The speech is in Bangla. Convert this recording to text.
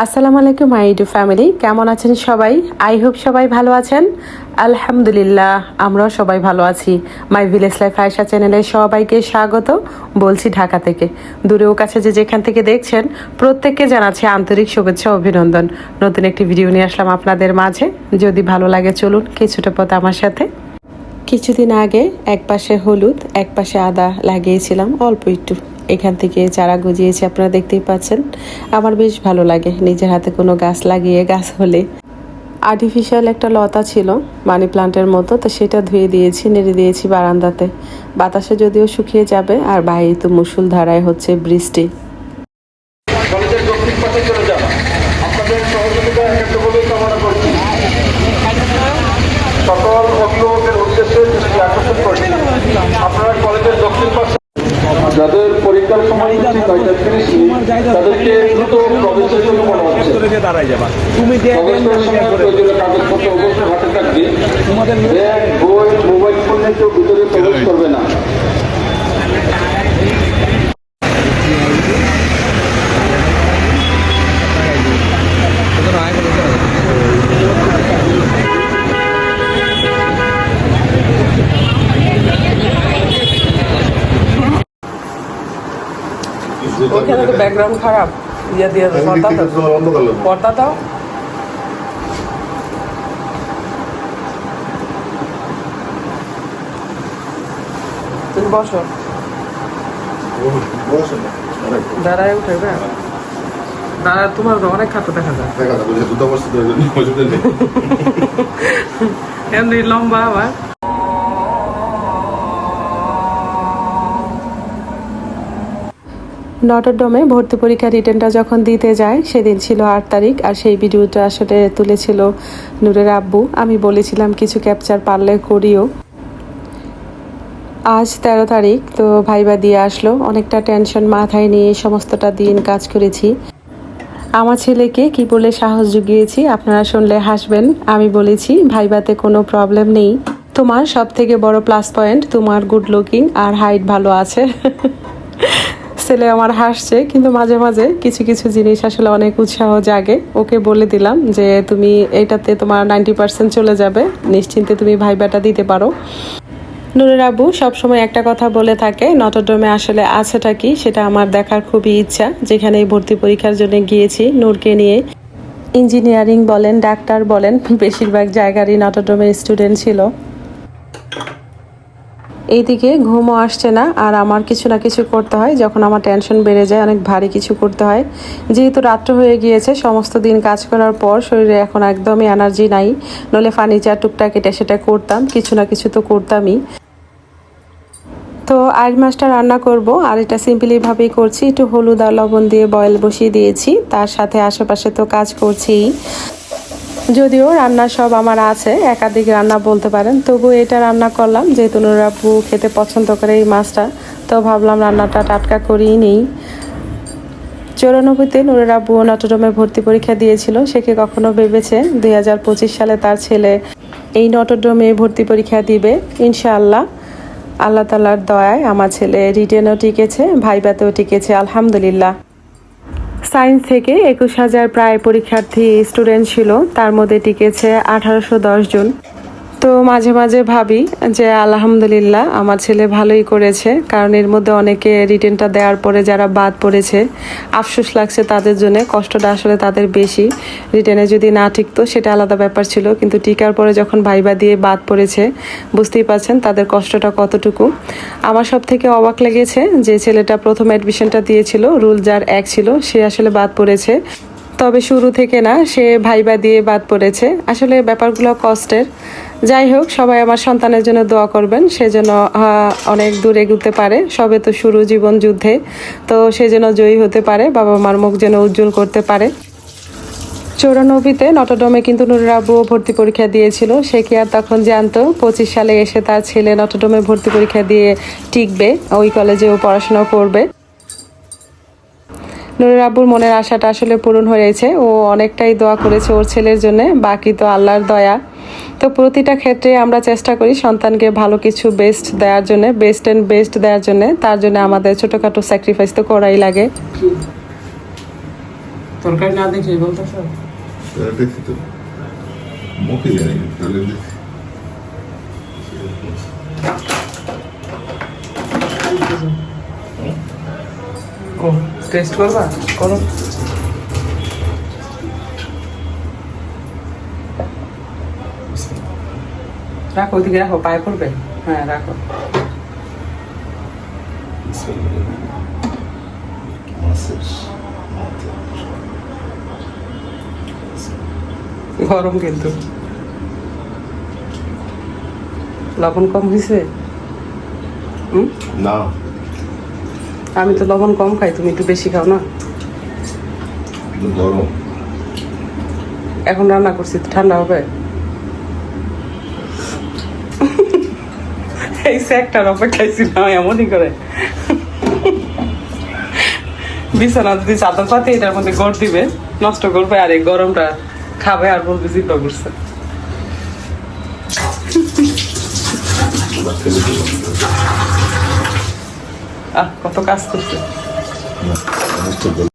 আসসালামু আলাইকুম, মাই ইউটিউব ফ্যামিলি। কেমন আছেন সবাই? আই হোপ সবাই ভালো আছেন। আলহামদুলিল্লাহ, আমরাও সবাই ভালো আছি। মাই ভিলেজ লাইফ আয়সা চ্যানেলে সবাইকে স্বাগত। বলছি ঢাকা থেকে। দূরেও কাছে যে যেখান থেকে দেখছেন, প্রত্যেককে জানাচ্ছি আন্তরিক শুভেচ্ছা অভিনন্দন। নতুন একটি ভিডিও নিয়ে আসলাম আপনাদের মাঝে। যদি ভালো লাগে, চলুন কিছুটা পথ আমার সাথে। কিছুদিন আগে এক পাশে হলুদ, এক পাশে আদা লাগিয়েছিলাম, অল্প একটু। এখান থেকে চারা গজিয়েছি, আপনারা দেখতেই পাচ্ছেন। আমার বেশ ভালো লাগে নিজের হাতে কোনো গাছ লাগিয়ে, গাছ হলে। আর্টিফিশিয়াল একটা লতা ছিল, মানি প্লান্টের মতো, তো সেটা ধুয়ে দিয়েছি, নেড়ে দিয়েছি বারান্দাতে। বাতাসে যদিও শুকিয়ে যাবে, আর বাইরে তো মুসুল ধারায় হচ্ছে বৃষ্টি। সকল অভিভাবকের উদ্দেশ্যে আকর্ষণ করছি। আপনারা কলেজের দক্ষিণ পাশে যাদের পরীক্ষার সময় নয়টা তিরিশ তাদেরকে দ্রুত প্রবেশের জন্য বলা হচ্ছে। দাঁড়ায় যাবা। তুমি প্রয়োজনীয় কাগজপত্র অবশ্যই হাতে থাকবে। তোমাদের ব্যাগ বই মোবাইল ফোন নিয়ে কেউ ভিতরে প্রবেশ করবে না। তো ব্যাকগ্রাউন্ড খারাপ। ইয়ে দিয়ে পর্দা দাও। পর্দা দাও। তুমি বসো। দাঁড়ায় উঠে না দাঁড়া তোমার অনেক খাটো দেখা যায়। এমনি লম্বা আবার। নটরডমে ভর্তি পরীক্ষা রিটার্নটা যখন দিতে যায়, সেদিন ছিল আট তারিখ, আর সেই ভিডিওটা আসলে তুলেছিল নূরের আব্বু। আমি বলেছিলাম কিছু ক্যাপচার পারলে করিও। আজ তেরো তারিখ, তো ভাইবা দিয়ে আসলো। অনেকটা টেনশন মাথায় নিয়ে সমস্তটা দিন কাজ করেছি। আমার ছেলেকে কি বলে সাহস জুগিয়েছি, আপনারা শুনলে হাসবেন। আমি বলেছি, ভাইবাতে কোনো প্রবলেম নেই। তোমার সব থেকে বড় প্লাস পয়েন্ট তোমার গুড লুকিং আর হাইট ভালো আছে। ছেলে আমার হাসছে, কিন্তু মাঝে মাঝে কিছু কিছু জিনিস আসলে অনেক উৎসাহ জাগে। ওকে বলে দিলাম যে, তুমি এটাতে তোমার নাইনটি পার্সেন্ট চলে যাবে। নিশ্চিন্তে তুমি ভাইবাটা দিতে পারো। নুরের আবু সবসময় একটা কথা বলে থাকে, নটরডমে আসলে আছেটা কি সেটা আমার দেখার খুবই ইচ্ছা। যেখানে ভর্তি পরীক্ষার জন্য গিয়েছি নূরকে নিয়ে। ইঞ্জিনিয়ারিং বলেন, ডাক্তার বলেন, বেশিরভাগ জায়গারই নটরডমের স্টুডেন্ট ছিল। এইদিকে ঘুমও আসছে না আর আমার কিছু না কিছু করতে হয়। যখন আমার টেনশন বেড়ে যায়, অনেক ভারী কিছু করতে হয়। যেহেতু রাত্র হয়ে গিয়েছে, সমস্ত দিন কাজ করার পর শরীরে এখন একদমই এনার্জি নাই। নলে ফার্নিচার টুকটাক এটা সেটা করতাম, কিছু না কিছু তো করতামই। তো আইল মাছটা রান্না করব, আর এটা সিম্পলিভাবেই করছি, একটু হলুদ আর লবণ দিয়ে বয়েল বসিয়ে দিয়েছি। তার সাথে আশেপাশে তো কাজ করছি যদিও রান্না সব আমার আছে, একাধিক রান্না বলতে পারেন। তবু এটা রান্না করলাম, যেহেতু নুরাপু খেতে পছন্দ করে এই মাছটা, তো ভাবলাম রান্নাটা টাটকা করেই নেই। চৌরানব্বইতে নুরের আব্বু নটরডমে ভর্তি পরীক্ষা দিয়েছিল, সে কি কখনো ভেবেছে? দুই হাজার পঁচিশ সালে তার ছেলে এই নটরডমে ভর্তি পরীক্ষা দিবে। ইনশাআল্লাহ, আল্লাহ তালার দয়ায় আমার ছেলে রিটেনও টিকেছে, ভাইবাতেও টিকেছে, আলহামদুলিল্লাহ। সায়েন্স থেকে একুশ হাজার প্রায় পরীক্ষার্থী স্টুডেন্ট ছিল। তার মধ্যে টিকেছে আঠারোশো দশ জন। তো মাঝে মাঝে ভাবি যে আলহামদুলিল্লাহ আমার ছেলে ভালোই করেছে, কারণ এর মধ্যে অনেকে রিটেনটা দেওয়ার পরে যারা বাদ পড়েছে, আফসোস লাগছে তাদের জন্য, কষ্টটা আসলে তাদের বেশি। রিটেনে যদি না টিকতো সেটা আলাদা ব্যাপার ছিল, কিন্তু টিকার পরে যখন ভাইবা দিয়ে বাদ পড়েছে, বুঝতেই পারছেন তাদের কষ্টটা কতটুকু। আমার সব থেকে অবাক লেগেছে যে ছেলেটা প্রথম অ্যাডমিশনটা দিয়েছিল, রুল যার এক ছিল, সে আসলে বাদ পড়েছে। তবে শুরু থেকে না, সে ভাইবা দিয়ে বাদ পড়েছে। আসলে ব্যাপারগুলো কষ্টের। যাই হোক, সবাই আমার সন্তানের জন্য দোয়া করবেন। সে যেন অনেক দূর এগুতে পারে। সবে তো শুরু জীবন যুদ্ধে, তো সে যেন জয়ী হতে পারে, বাবা মার মুখ যেন উজ্জ্বল করতে পারে। চৌরানব্বইতে নটরডমে কিন্তু নুরুর আব্বু ভর্তি পরীক্ষা দিয়েছিল। সে কি আর তখন জানতো? পঁচিশ সালে এসে তার ছেলে নটরডমে ভর্তি পরীক্ষা দিয়ে টিকবে, ওই কলেজেও পড়াশোনা করবে। নুরের আব্বুর মনের আশাটা আসলে পূরণ হয়েছে ও অনেকটাই দোয়া করেছে ওর ছেলের জন্য বাকি তো আল্লাহর দয়া। তো প্রতিটা ক্ষেত্রে আমরা চেষ্টা করি সন্তানকে ভালো কিছু বেস্ট দেওয়ার জন্য বেস্ট অ্যান্ড বেস্ট দেওয়ার জন্য। তার জন্য আমাদের ছোটোখাটো স্যাক্রিফাইস তো করাই লাগে। তরকারি না দেখে বলতেছ সেটা তো। মুখে জানি তাহলে দেখছি। ও। টেস্ট করবা? করো। রাখো ওইদিকে রাখো, পায়ে পড়বে? হ্যাঁ রাখো। গরম কিন্তু। লবণ কম হয়েছে না। আমি তো লবণ কম খাই তুমি একটু বেশি খাও না? গরম। এখন রান্না করছি তো ঠান্ডা হবে। এই স্যাকটার অপেক্ষায় ছিলাম এমনই করে। বিছানা যদি চাদর পাতে এটার মধ্যে গড় দিবে নষ্ট করবে আর এই গরমটা খাবে আর বলবে জিব্বা করছে আহ কত কাজ করছে না, মাছটা